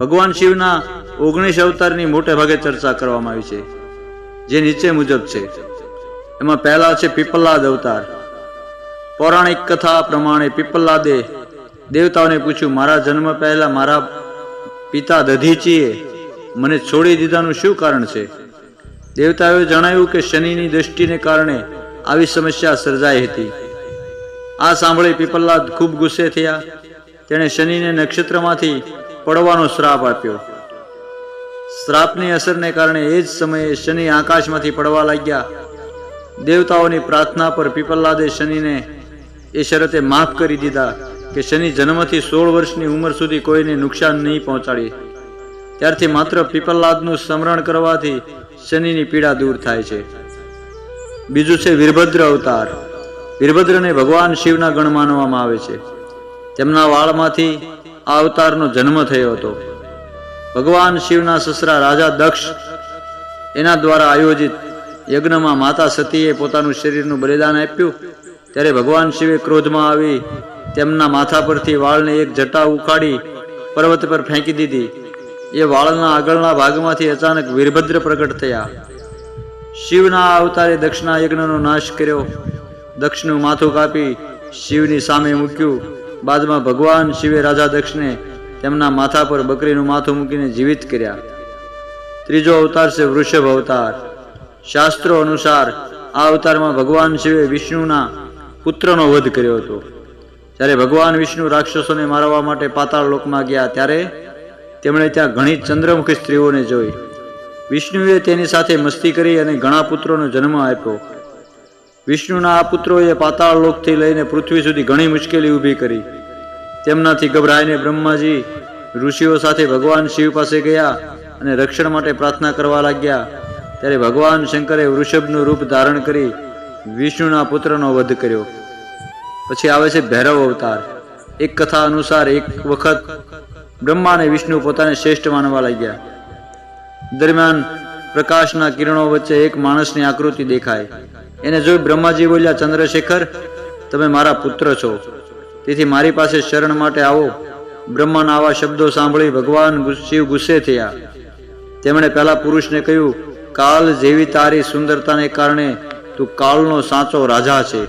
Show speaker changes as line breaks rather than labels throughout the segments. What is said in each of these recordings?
ભગવાન શિવના ઓગણીસ અવતારની મોટે ભાગે ચર્ચા કરવામાં આવી છે, જે નીચે મુજબ છે. એમાં પહેલા છે પીપલ્લાદ અવતાર. પૌરાણિક કથા પ્રમાણે પીપલ્લાદે દેવતાઓને પૂછ્યું, મારા જન્મ પહેલા મારા પિતા દધીચીએ મને છોડી દીધાનું શું કારણ છે? દેવતાઓએ જણાવ્યું કે શનિની દૃષ્ટિને કારણે આવી સમસ્યા સર્જાઈ હતી. આ સાંભળી પીપલ્લાદ ખૂબ ગુસ્સે થયા. તેણે શનિને નક્ષત્રમાંથી પડવાનો શ્રાપ આપ્યો. શ્રાપની અસરને કારણે એ જ સમયે શનિ આકાશમાંથી પડવા લાગ્યા. દેવતાઓની પ્રાર્થના પર પીપલ્લાદે શનિને એ શરતે માફ કરી દીધા કે શનિ જન્મથી સોળ વર્ષની ઉંમર સુધી કોઈને નુકસાન નહીં પહોંચાડી. ત્યારથી માત્ર પીપલ્લાદનું સ્મરણ કરવાથી શનિની પીડા દૂર થાય છે. બીજું છે વીરભદ્ર અવતાર. વીરભદ્રને ભગવાન શિવના ગણ માનવામાં આવે છે. તેમના વાળમાંથી અવતારનો જન્મ થયો હતો. ભગવાન શિવના સસરા રાજા દક્ષ એના દ્વારા આયોજિત યજ્ઞમાં માતા સતીએ પોતાનું શરીરનું બલિદાન આપ્યું. ત્યારે ભગવાન શિવે ક્રોધમાં આવી તેમના માથા પરથી વાળને એક જટા ઉખાડી પર્વત પર ફેંકી દીધી. એ વાળના આગળના ભાગમાંથી અચાનક વીરભદ્ર પ્રગટ થયા. શિવના અવતારે દક્ષના યજ્ઞનો નાશ કર્યો. દક્ષનું માથું કાપી શિવની સામે મૂક્યું. બાદમાં ભગવાન શિવે રાજા દક્ષને તેમના માથા પર બકરીનું માથું મૂકીને જીવિત કર્યા. ત્રીજો અવતાર છે વૃષભ અવતાર. શાસ્ત્રો અનુસાર આ અવતારમાં ભગવાન શિવે વિષ્ણુના પુત્રનો વધ કર્યો હતો. જ્યારે ભગવાન વિષ્ણુ રાક્ષસોને મારવા માટે પાતાળ લોકમાં ગયા ત્યારે તેમણે ત્યાં ઘણી ચંદ્રમુખી સ્ત્રીઓને જોઈ. વિષ્ણુએ તેની સાથે મસ્તી કરી અને ઘણા પુત્રોનો જન્મ આપ્યો. વિષ્ણુના આ પુત્રોએ પાતાળ લોકથી લઈને પૃથ્વી સુધી ઘણી મુશ્કેલી ઊભી કરી. તેમનાથી ગભરાઈને બ્રહ્માજી ઋષિઓ સાથે ભગવાન શિવ પાસે ગયા અને રક્ષણ માટે પ્રાર્થના કરવા લાગ્યા. ત્યારે ભગવાન શંકરે વૃષભનું રૂપ ધારણ કરી વિષ્ણુના પુત્રનો વધ કર્યો. પછી આવે છે ભૈરવ અવતાર. એક કથા અનુસાર એક વખત બ્રહ્મા અને વિષ્ણુ પોતાને શ્રેષ્ઠ માનવા લાગ્યા. દરમિયાન પ્રકાશના કિરણો વચ્ચે એક માણસની આકૃતિ દેખાય. એને જોઈ બ્રહ્માજી બોલ્યા, ચંદ્રશેખર, તમે મારા પુત્ર છો. તેથી મારી પાસે શરણ માટે આવો. બ્રહ્માના આવા શબ્દો સાંભળી ભગવાન શિવ ગુસ્સે થયા. તેમણે પહેલા પુરુષને કહ્યું, કાલ જેવી તારી સુંદરતાને કારણે તું કાળનો સાચો રાજા છે.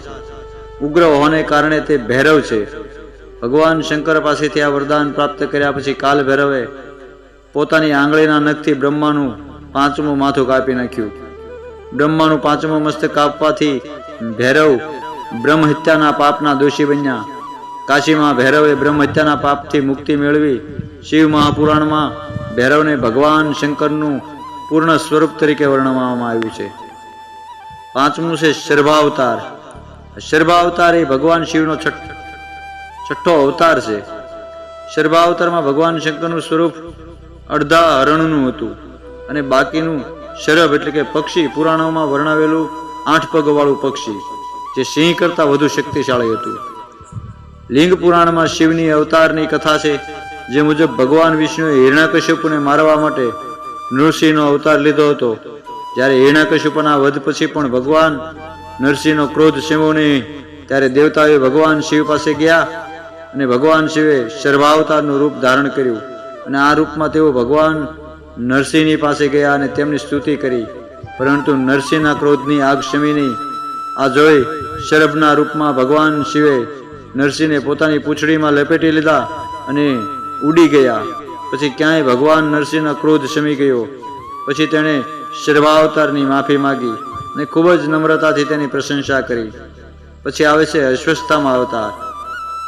ઉગ્ર હોવાને કારણે તે ભૈરવ છે. ભગવાન શંકર પાસેથી આ વરદાન પ્રાપ્ત કર્યા પછી કાલ ભૈરવે પોતાની આંગળીના નખથી બ્રહ્માનું પાંચમું માથું કાપી નાખ્યું. બ્રહ્માનું પાંચમું મસ્તક કાપવાથી ભૈરવ બ્રહ્મહત્યાના પાપના દોષી બન્યા. કાશીમાં ભૈરવે બ્રહ્મહત્યાના પાપથી મુક્તિ મેળવી. શિવ મહાપુરાણમાં ભૈરવને ભગવાન શંકરનું પૂર્ણ સ્વરૂપ તરીકે વર્ણવવામાં આવ્યું છે. પાંચમું છે શર્ભાવતાર. શર્ભાવતાર એ ભગવાન શિવનો છઠ્ઠ છઠ્ઠો અવતાર છે. શર્ભાવતારમાં ભગવાન શંકરનું સ્વરૂપ અડધા હરણનું હતું અને બાકીનું શરભ એટલે કે પક્ષી પુરાણોમાં વર્ણવેલું આઠ પગવાળું પક્ષી, જે સિંહ કરતાં વધુ શક્તિશાળી હતું. લિંગ પુરાણમાં શિવની અવતારની કથા છે, જે મુજબ ભગવાન વિષ્ણુએ હિરણાકશ્યપુને મારવા માટે નૃસિંહનો અવતાર લીધો હતો. જ્યારે હિરણાકશ્યપના વધ પછી પણ ભગવાન નરસિંહનો ક્રોધ સેવો નહીં, ત્યારે દેવતાઓએ ભગવાન શિવ પાસે ગયા અને ભગવાન શિવે સર્વાવતારનું રૂપ ધારણ કર્યું. અને આ રૂપમાં તેઓ ભગવાન નરસિંહની પાસે ગયા અને તેમની સ્તુતિ કરી. પરંતુ નરસિંહના ક્રોધની આગ શમી નહીં આ જોઈ શરભના રૂપમાં ભગવાન શિવે નરસિંહને પોતાની પૂંછડીમાં લપેટી લીધા અને ઉડી ગયા. પછી ક્યાંય ભગવાન નરસિંહના ક્રોધ શમી ગયો. પછી તેણે શર્ભાવતારની માફી માગી અને ખૂબ જ નમ્રતાથી તેની પ્રશંસા કરી. પછી આવે છે અશ્વસ્થામાં અવતાર.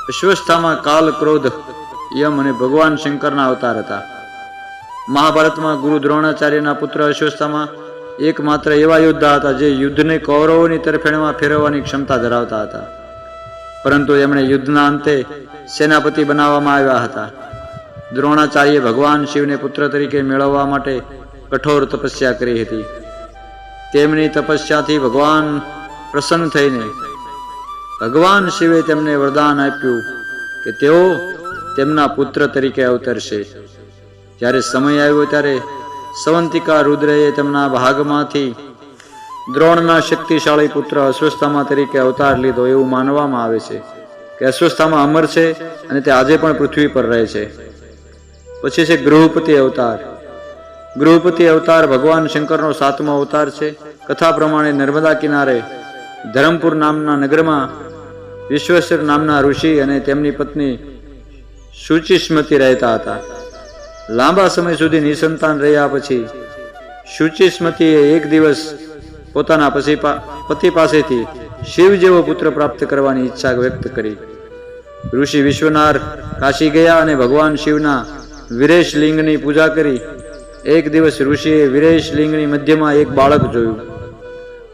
અશ્વસ્થામાં કાલ ક્રોધ યમ અને ભગવાન શંકરના અવતાર હતા. મહાભારતમાં ગુરુ દ્રોણાચાર્યના પુત્ર અશ્વસ્થામાં એકમાત્ર એવા યોદ્ધા હતા જે યુદ્ધને કૌરવોની તરફેણમાં ફેરવવાની ક્ષમતા ધરાવતા હતા. પરંતુ એમણે યુદ્ધના અંતે સેનાપતિ બનાવવામાં આવ્યા હતા. દ્રોણાચાર્ય ભગવાન શિવને પુત્ર તરીકે મેળવવા માટે કઠોર તપસ્યા કરી હતી. તેમની તપસ્યાથી ભગવાન પ્રસન્ન થઈને ભગવાન શિવે તેમને વરદાન આપ્યું કે તેઓ તેમના પુત્ર તરીકે અવતરશે. જ્યારે સમય આવ્યો ત્યારે સવંતિકા રુદ્રએ તેમના ભાગમાંથી દ્રોણના શક્તિશાળી પુત્ર અસ્વસ્થામાં તરીકે અવતાર લીધો એવું માનવામાં આવે છે કે અસ્વસ્થામાં અમર છે અને તે આજે પણ પૃથ્વી પર રહે છે. પછી છે ગૃહપતિ અવતાર. ગૃહપતિ અવતાર ભગવાન શંકરનો સાતમો અવતાર છે. કથા પ્રમાણે નર્મદા કિનારે ધરમપુર નામના નગરમાં વિશ્વેશ્વર નામના ઋષિ અને તેમની પત્ની શુચિસ્મતી રહેતા હતા. લાંબા સમય સુધી નિસંતાન રહ્યા પછી શુચિસ્મતીએ એક દિવસ પોતાના પતિ પાસેથી શિવ જેવો પુત્ર પ્રાપ્ત કરવાની ઈચ્છા વ્યક્ત કરી. ઋષિ વિશ્વનાર કાશી ગયા અને ભગવાન શિવના વિરેશ લિંગની પૂજા કરી. એક દિવસ ઋષિએ વિરેશ લિંગની મધ્યમાં એક બાળક જોયું.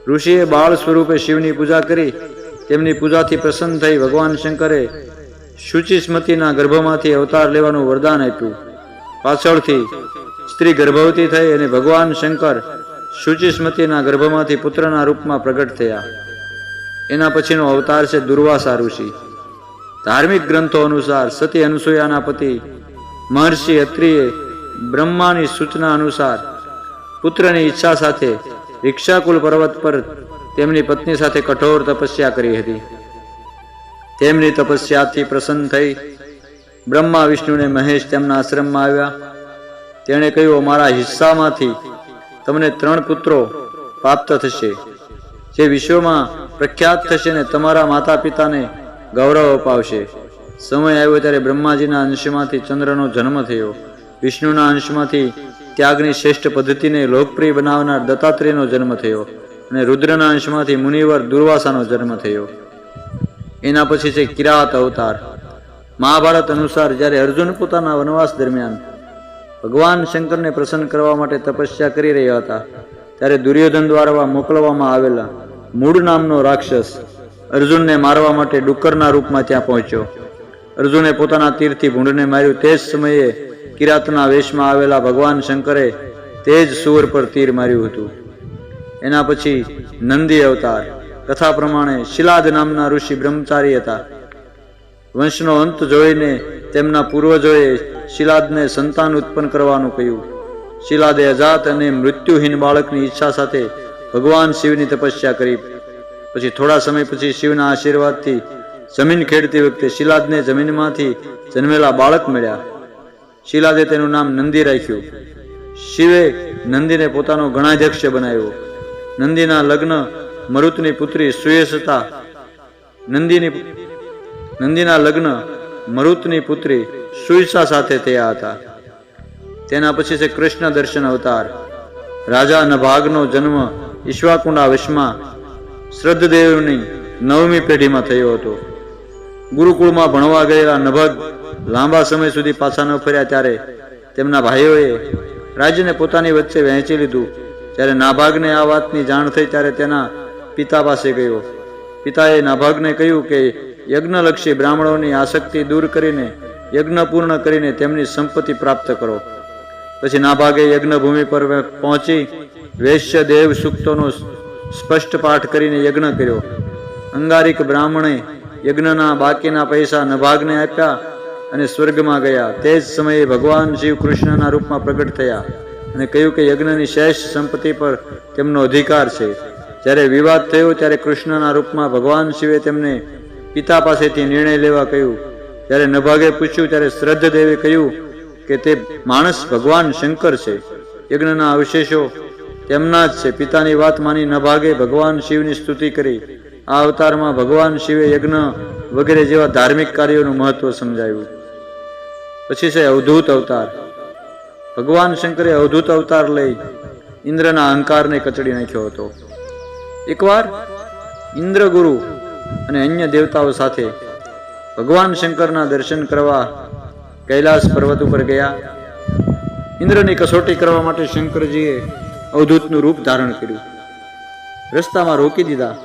ઋષિએ બાળ સ્વરૂપે શિવની પૂજા કરી. તેમની પૂજાથી પ્રસન્ન થઈ ભગવાન શંકરે શુચિસ્મતીના ગર્ભમાંથી અવતાર લેવાનું વરદાન આપ્યું. પાછળથી સ્ત્રી ગર્ભવતી થઈ અને ભગવાન શંકર શુચિસ્મતીના ગર્ભમાંથી પુત્રના રૂપમાં પ્રગટ થયા. એના પછીનો અવતાર છે દુર્વાસા ઋષિ ધાર્મિક ગ્રંથો અનુસાર સતી અનુસૂયાના પતિ મહર્ષિ અત્રિએ બ્રહ્માની સૂચના અનુસાર પુત્રની ઈચ્છા સાથે રિક્ષાકુલ પર્વત પર તેમની પત્ની સાથે કઠોર તપસ્યા કરી હતી. તેમની તપસ્યાથી પ્રસન્ન થઈ બ્રહ્મા, વિષ્ણુ અને મહેશ તેમના આશ્રમમાં આવ્યા. તેણે કહ્યું મારા હિસ્સામાંથી તમને ત્રણ પુત્રો પ્રાપ્ત થશે, જે વિશ્વમાં પ્રખ્યાત થશે ને તમારા માતા પિતાને ગૌરવ અપાવશે. સમય આવ્યો ત્યારે બ્રહ્માજીના અંશમાંથી ચંદ્રનો જન્મ થયો. વિષ્ણુના અંશમાંથી ત્યાગની શ્રેષ્ઠ પદ્ધતિને લોકપ્રિય બનાવનાર દત્તાત્રેયનો જન્મ થયો અને રુદ્રના અંશમાંથી મુનિવર દુર્વાસાનો જન્મ થયો. એના પછી છે કિરાત અવતાર. મહાભારત અનુસાર જ્યારે અર્જુન પોતાના વનવાસ દરમિયાન ભગવાન શંકરને પ્રસન્ન કરવા માટે તપસ્યા કરી રહ્યા હતા, ત્યારે દુર્યોધન દ્વારા મોકલવામાં આવેલા મૂળ નામનો રાક્ષસ અર્જુનને મારવા માટે ડુક્કરના રૂપમાં ત્યાં પહોંચ્યો. અર્જુને પોતાના તીરથી ભૂંડને માર્યું. તે જ સમયે કિરાતના વેશમાં આવેલા ભગવાન શંકરે તે જ સુવર પર તીર માર્યું હતું. એના પછી નંદી અવતાર, કથા પ્રમાણે શિલાદ નામના ઋષિ બ્રહ્મચારી હતા. વંશનો અંત જોઈને તેમના પૂર્વજોએ શિલાદને સંતાન ઉત્પન્ન કરવાનું કહ્યું. શિલાદે અજાત અને મૃત્યુહીન બાળકની ઈચ્છા સાથે ભગવાન શિવની તપસ્યા કરી. પછી થોડા સમય પછી શિવના આશીર્વાદથી જમીન ખેડતી વખતે શિલાદને જમીનમાંથી જન્મેલા બાળક મળ્યા. શિલાદે તેનું નામ નંદી રાખ્યું. શિવે નંદીને પોતાનો ગણાધ્યક્ષ બનાવ્યો. નંદીના લગ્ન મરુતની પુત્રી સુયસતા નંદીની નંદીના લગ્ન મરુતની પુત્રી સુઈસા સાથે થયા હતા. તેના પછી છે કૃષ્ણ દર્શન અવતાર. રાજા નભાગનો જન્મ ઈશ્વાકુંડા વિશ્વમાં શ્રદ્ધદેવની નવમી પેઢીમાં થયો હતો. ગુરુકુળમાં ભણવા ગયેલા નભગ લાંબા સમય સુધી પાછા ન ફર્યા ત્યારે તેમના ભાઈઓએ રાજ્યને પોતાની વચ્ચે વહેંચી લીધું. જ્યારે નાભાગને આ વાતની જાણ થઈ ત્યારે તેના પિતા પાસે ગયો. પિતાએ નાભાગને કહ્યું કે યજ્ઞલક્ષી બ્રાહ્મણોની આસક્તિ દૂર કરીને, યજ્ઞ પૂર્ણ કરીને તેમની સંપત્તિ પ્રાપ્ત કરો. પછી નાભાગે યજ્ઞભૂમિ પર પહોંચી વૈશ્ય દેવ સૂક્તોનો સ્પષ્ટ પાઠ કરીને યજ્ઞ કર્યો. અંગારિક બ્રાહ્મણે યજ્ઞના બાકીના પૈસા નભાગને આપ્યા અને સ્વર્ગમાં ગયા. તે જ સમયે ભગવાન શિવ કૃષ્ણના રૂપમાં પ્રગટ થયા અને કહ્યું કે યજ્ઞની શેષ સંપત્તિ પર તેમનો અધિકાર છે. જ્યારે વિવાદ થયો ત્યારે કૃષ્ણના રૂપમાં ભગવાન શિવે તેમને પિતા પાસેથી નિર્ણય લેવા કહ્યું. જ્યારે નભાગે પૂછ્યું, ત્યારે શ્રદ્ધ દેવે કહ્યું કે તે માણસ ભગવાન શંકર છે. યજ્ઞના અવશેષો તેમના જ છે. પિતાની વાત માની નભાગે ભગવાન શિવની સ્તુતિ કરી. આ અવતારમાં ભગવાન શિવે યજ્ઞ વગેરે જેવા ધાર્મિક કાર્યોનું મહત્વ સમજાવ્યું. પછી છે અવધૂત અવતાર. ભગવાન શંકરે અવધૂત અવતાર લઈ ઇન્દ્રના અહંકારને કચડી નાખ્યો હતો. એકવાર ઇન્દ્રગુરુ અને અન્ય દેવતાઓ સાથે ભગવાન શંકરના દર્શન કરવા કૈલાસ પર્વત ઉપર ગયા. ઇન્દ્રની કસોટી કરવા માટે શંકરજીએ અવધૂતનું રૂપ ધારણ કર્યું. રસ્તામાં રોકી દીધા.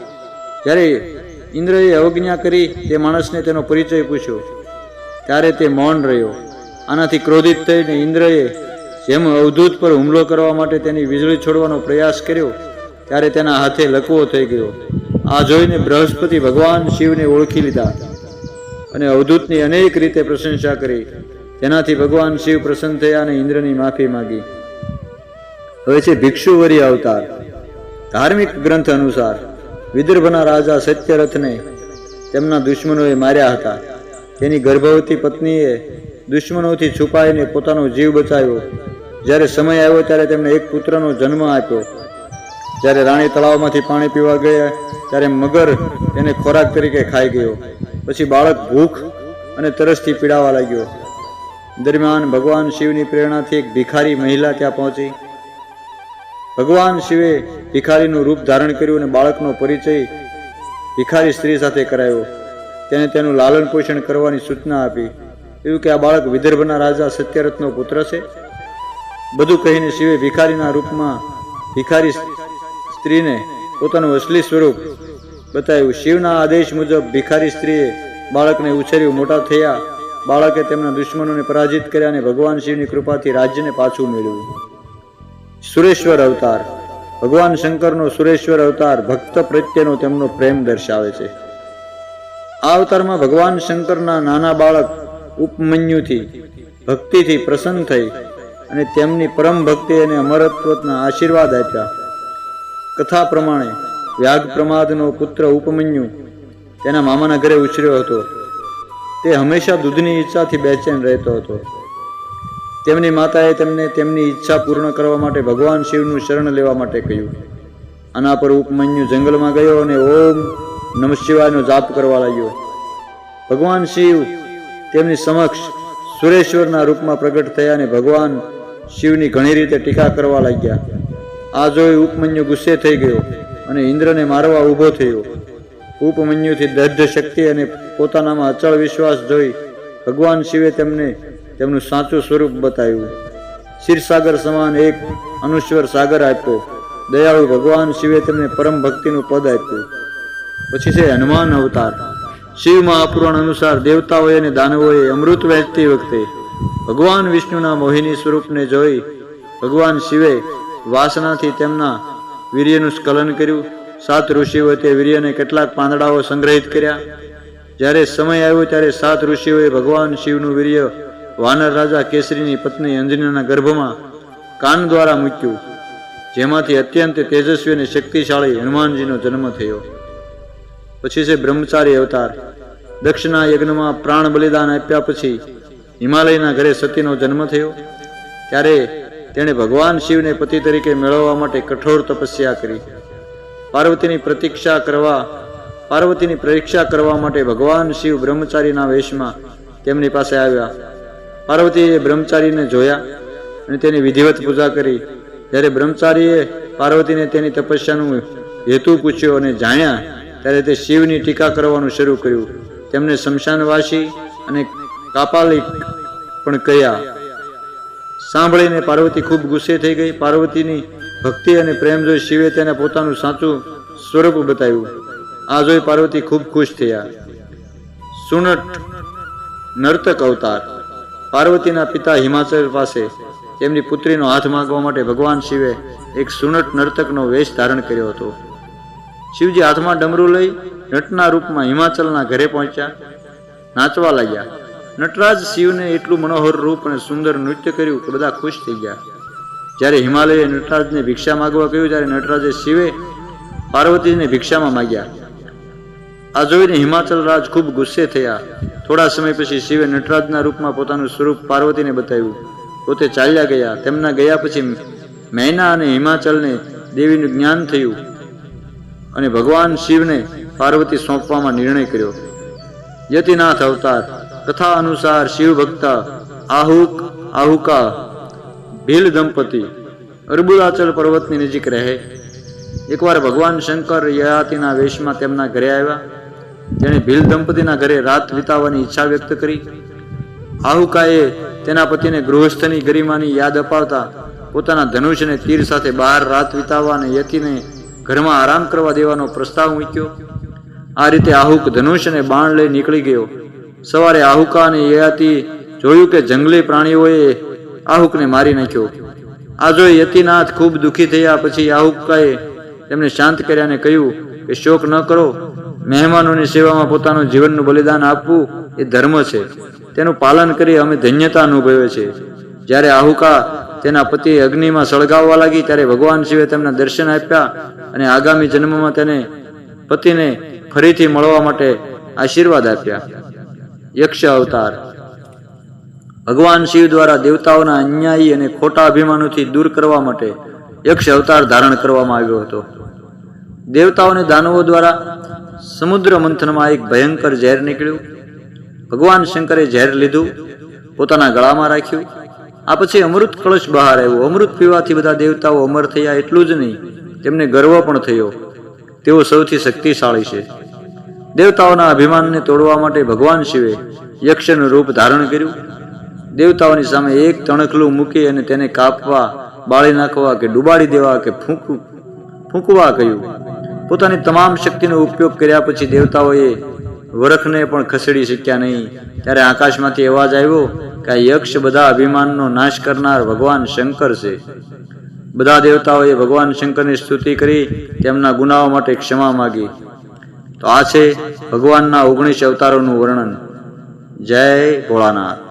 ત્યારે ઇન્દ્રએ અવજ્ઞા કરી તે માણસને તેનો પરિચય પૂછ્યો. ત્યારે તે મૌન રહ્યો. આનાથી ક્રોધિત થઈને ઇન્દ્રએ જેમ અવધૂત પર હુમલો કરવા માટે તેની વીજળી છોડવાનો પ્રયાસ કર્યો, ત્યારે તેના હાથે લકવો થઈ ગયો. આ જોઈને બૃહસ્પતિ ભગવાન શિવને ઓળખી લીધા અને અવધૂતની અનેક રીતે પ્રશંસા કરી. તેનાથી ભગવાન શિવ પ્રસન્ન થયા અને ઇન્દ્રની માફી માંગી. હવે છે ભિક્ષુવરી અવતાર. ધાર્મિક ગ્રંથ અનુસાર, વિદર્ભના રાજા સત્યરથને તેમના દુશ્મનોએ માર્યા હતા. તેની ગર્ભવતી પત્નીએ દુશ્મનોથી છુપાઈને પોતાનો જીવ બચાવ્યો. જ્યારે સમય આવ્યો ત્યારે તેમણે એક પુત્રનો જન્મ આપ્યો. જ્યારે રાણી તળાવમાંથી પાણી પીવા ગયા, ત્યારે મગર તેને ખોરાક તરીકે ખાઈ ગયો. પછી બાળક ભૂખ અને તરસથી પીડાવા લાગ્યો. દરમિયાન ભગવાન શિવની પ્રેરણાથી એક ભિખારી મહિલા ત્યાં પહોંચી. ભગવાન શિવે ભિખારીનું રૂપ ધારણ કર્યું અને બાળકનો પરિચય ભિખારી સ્ત્રી સાથે કરાયો. તેને તેનું લાલન પોષણ કરવાની સૂચના આપી. એવું કે આ બાળક વિદર્ભના રાજા સત્યરથનો પુત્ર છે? બધું કહીને શિવે ભિખારીના રૂપમાં ભિખારી સ્ત્રીને પોતાનું અસલી સ્વરૂપ બતાવ્યું. શિવના આદેશ મુજબ ભિખારી સ્ત્રીએ બાળકને ઉછેર્યું. મોટા થયા બાળકે તેમના દુશ્મનોને પરાજિત કર્યા અને ભગવાન શિવની કૃપાથી રાજ્યને પાછું મેળવ્યું સુરેશ્વર અવતાર. ભગવાન શંકરનો સુરેશ્વર અવતાર ભક્ત પ્રત્યેનો તેમનો પ્રેમ દર્શાવે છે. આ અવતારમાં ભગવાન શંકરના નાના બાળક ઉપમન્યુથી ભક્તિથી પ્રસન્ન થઈ અને તેમની પરમ ભક્તિ અને અમરત્વના આશીર્વાદ આપ્યા. કથા પ્રમાણે વ્યાગ પ્રમાદનો પુત્ર ઉપમન્યુ તેના મામાના ઘરે ઉછર્યો હતો. તે હંમેશા દૂધની ઈચ્છાથી બેચેન રહેતો હતો. તેમની માતાએ તેમને તેમની ઈચ્છા પૂર્ણ કરવા માટે ભગવાન શિવનું શરણ લેવા માટે કહ્યું. આના પર ઉપમન્યુ જંગલમાં ગયો અને ઓમ નમ શિવાયનો જાપ કરવા લાગ્યો. ભગવાન શિવ તેમની સમક્ષ સુરેશ્વરના રૂપમાં પ્રગટ થયા અને ભગવાન શિવની ઘણી રીતે ટીકા કરવા લાગ્યા. આ જોઈ ઉપમન્યુ ગુસ્સે થઈ ગયો અને ઇન્દ્રને મારવા ઊભો થયો. ઉપમન્યુથી દર્ઢ શક્તિ અને પોતાનામાં અચળ વિશ્વાસ જોઈ ભગવાન શિવે તેમને તેમનું સાચું સ્વરૂપ બતાવ્યું. ક્ષીરસાગર સમાન એક અનુશ્વર સાગર આપ્યો. દયાળુ ભગવાન શિવે તેમને પરમ ભક્તિનું પદ આપ્યું. પછી છે હનુમાન અવતાર. શિવ મહાપુરાણ અનુસાર દેવતાઓએ અને દાનવોએ અમૃત વહેંચતી વખતે ભગવાન વિષ્ણુના મોહિની સ્વરૂપને જોઈ ભગવાન શિવે વાસનાથી તેમના વીર્યનું સ્ખલન કર્યું. સાત ઋષિઓએ તે વીર્યને કેટલાક પાંદડાઓ સંગ્રહિત કર્યા. જ્યારે સમય આવ્યો ત્યારે સાત ઋષિઓએ ભગવાન શિવનું વીર્ય વાનર રાજા કેસરીની પત્ની અંજનીના ગર્ભમાં કાન દ્વારા મૂક્યું, જેમાંથી અત્યંત તેજસ્વી અને શક્તિશાળી હનુમાનજીનો જન્મ થયો. પછી છે બ્રહ્મચારી અવતાર. દક્ષના યજ્ઞમાં પ્રાણ બલિદાન આપ્યા પછી હિમાલયના ઘરે સતીનો જન્મ થયો. ત્યારે તેણે ભગવાન શિવને પતિ તરીકે મેળવવા માટે કઠોર તપસ્યા કરી. પાર્વતીની પ્રતીક્ષા કરવા, પાર્વતીની પરીક્ષા કરવા માટે ભગવાન શિવ બ્રહ્મચારીના વેશમાં તેમની પાસે આવ્યા. પાર્વતીએ બ્રહ્મચારીને જોયા અને તેની વિધિવત પૂજા કરી. જ્યારે બ્રહ્મચારીએ પાર્વતીને તેની તપસ્યાનું હેતુ પૂછ્યો અને જાણ્યા, ત્યારે તે શિવની ટીકા કરવાનું શરૂ કર્યું. તેમને શમશાનવાસી અને કાપાલિક પણ કહ્યા. સાંભળીને પાર્વતી ખૂબ ગુસ્સે થઈ ગઈ. પાર્વતીની ભક્તિ અને પ્રેમ જોઈ શિવે તેને પોતાનું સાચું સ્વરૂપ બતાવ્યું. આ જોઈ પાર્વતી ખૂબ ખુશ થયા. સુનટ નર્તક અવતાર. પાર્વતીના પિતા હિમાચલ પાસે તેમની પુત્રીનો હાથ માંગવા માટે ભગવાન શિવે એક સુનટ નર્તકનો વેશ ધારણ કર્યો હતો. શિવજી હાથમાં ડમરું લઈ નટના રૂપમાં હિમાચલના ઘરે પહોંચ્યા. નાચવા લાગ્યા. નટરાજ શિવને એટલું મનોહર રૂપ અને સુંદર નૃત્ય કર્યું કે બધા ખુશ થઈ ગયા. જ્યારે હિમાલયે નટરાજને ભિક્ષા માગવા કહ્યું, ત્યારે નટરાજે શિવે પાર્વતીને ભિક્ષામાં માગ્યા. આ જોઈને હિમાચલ રાજ ખૂબ ગુસ્સે થયા. થોડા સમય પછી શિવે નટરાજના રૂપમાં પોતાનું સ્વરૂપ પાર્વતીને બતાવ્યું. પોતે ચાલ્યા ગયા. તેમના ગયા પછી મૈના અને હિમાચલને દેવીનું જ્ઞાન થયું અને ભગવાન શિવને પાર્વતી સોંપવામાં નિર્ણય કર્યો. યતિનાથ અવતાર કથા અનુસાર શિવ ભક્ત આહુક, આહુકા, ભીલ દંપતી, અર્બુદાચલ પર્વતની નજીક રહે. એકવાર ભગવાન શંકર યયાતિના વેશમાં તેમના ઘરે આવ્યા. તેણે ભીલ દંપતીના ઘરે રાત વિતાવવાની ઈચ્છા વ્યક્ત કરી. આહુકાએ તેના પતિને ગૃહસ્થની ગરિમાની યાદ અપાવતા પોતાના ધનુષ અને તીર સાથે બહાર રાત વિતાવવા અને યતિને ઘરમાં આરામ કરવા દેવાનો પ્રસ્તાવ મૂક્યો. આ રીતે આહુક ધનુષ અને બાણ લઈ નીકળી ગયો. સવારે આહુકા અને યયાતિ જોયું કે જંગલી પ્રાણીઓએ આહુકને મારી નાખ્યો. આ જોઈ યતિનાથ ખૂબ દુઃખી થયા. પછી આહુકાએ તેમને શાંત કર્યા અને કહ્યું કે શોક ન કરો. મહેમાનોની સેવામાં પોતાનું જીવનનું બલિદાન આપવું એ ધર્મ છે. તેનું પાલન કરી અમે ધન્યતા અનુભવે છે. જ્યારે આહુકા તેના પતિ અગ્નિમાં સળગાવવા લાગી, ત્યારે ભગવાન શિવે તેમના દર્શન આપ્યા અને આગામી જન્મમાં તેને પતિને ફરીથી મળવા માટે આશીર્વાદ આપ્યા. યક્ષ અવતાર ભગવાન શિવ દ્વારા દેવતાઓના અન્યાયી અને ખોટા અભિમાનોથી દૂર કરવા માટે યક્ષ અવતાર ધારણ કરવામાં આવ્યો હતો. દેવતાઓને દાનવો દ્વારા સમુદ્ર મંથનમાં એક ભયંકર ઝેર નીકળ્યું. ભગવાન શંકરે ઝેર લીધું, પોતાના ગળામાં રાખ્યું. આ પછી અમૃત કળશ બહાર આવ્યો. અમૃત પીવાથી બધા દેવતાઓ અમર થયા એટલું જ નહીં, તેમને ગર્વ પણ થયો. તેઓ સૌથી શક્તિશાળી છે. દેવતાઓના અભિમાનને તોડવા માટે ભગવાન શિવે યક્ષનું રૂપ ધારણ કર્યું. દેવતાઓની સામે એક તણખલું મૂકી અને તેને કાપવા, બાળી નાખવા કે ડુબાડી દેવા કે ફૂંકવું, ફૂંકવા કહ્યું. પોતાની તમામ શક્તિનો ઉપયોગ કર્યા પછી દેવતાઓએ વરખને પણ ખસેડી શક્યા નહીં. ત્યારે આકાશમાંથી અવાજ આવ્યો કે આ યક્ષ બધા અભિમાનનો નાશ કરનાર ભગવાન શંકર છે. બધા દેવતાઓએ ભગવાન શંકરની સ્તુતિ કરી તેમના ગુનાઓ માટે ક્ષમા માગી. તો આ છે ભગવાનના ઓગણીસ અવતારોનું વર્ણન. જય ભોળાનાથ.